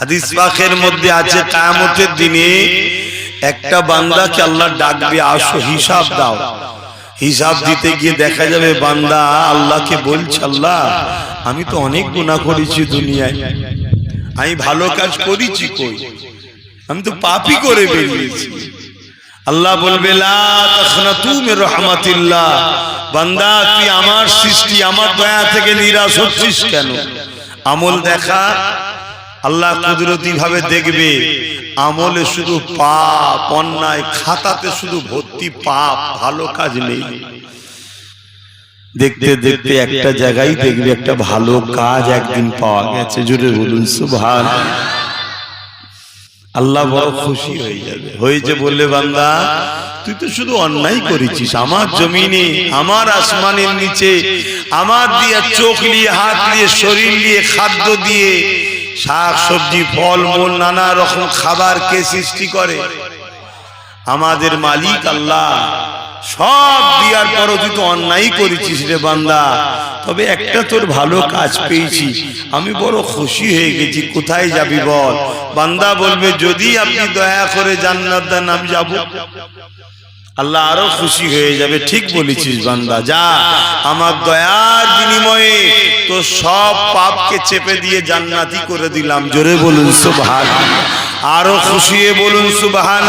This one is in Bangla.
হাদিস পাকের মধ্যে আছে কায়ামতের দিনে একটা বান্দাকে আল্লাহ ডাকবে আসো, হিসাব দাও। হিসাব দিতে গিয়ে দেখা যাবে বান্দা আল্লাহকে বলছে, আল্লাহ, আমি তো অনেক গুনাহ করেছি দুনিয়ায়। আমি ভালো কাজ করেছি কই? আমি তো পাপই করে বেরিয়েছি। আল্লাহ বলবে রাহমাতিল্লাহ। বান্দা, তুই আমার সৃষ্টি, আমার দয়া থেকে নিরাশ হচ্ছিস কেন? আমল দেখা আল্লাহ কুদরতি ভাবে দেখবে। আমলে শুধু পাপ, অন্যায়, খাতাতে শুধু ভর্তি পাপ, ভালো কাজ নেই। দেখতে দেখতে একটা জায়গায় দেখবে একটা ভালো কাজ একদিন পাওয়া গেছে। জুড়ে বলুন সুভান আল্লাহ বড় খুশি হয়ে যাবে। হয়েছে বললে, বান্দা, তুই তো শুধু অন্যায় করেছিস। আমার জমিনে, আমার আসমানের নিচে, আমার দিয়ে চোখ নিয়ে, হাত দিয়ে শরীর নিয়ে, খাদ্য দিয়ে শাক সবজি ফল মূল নানা রকম খাবার কে সৃষ্টি করে? আমাদের মালিক আল্লাহ। সব দিয়ার পরও তুই তো অন্যায় করেছিস রে বান্দা। তবে একটা তোর ভালো কাজ পেয়েছি। আমি বড় খুশি হয়ে গেছি। কোথায় যাবি বল? বান্দা বলবে যদি আপনি দয়া করে জান্নাত দেন আমি যাব। আল্লাহ আরও খুশি হয়ে যাবে। ঠিক বলেছিস বান্দা। যা আমার দয়ার বিনিময়ে তো সব পাপকে চেপে দিয়ে জান্নাতি করে দিলাম। জোরে বলুন সুবহান আরও খুশিয়ে বলুন সুবহান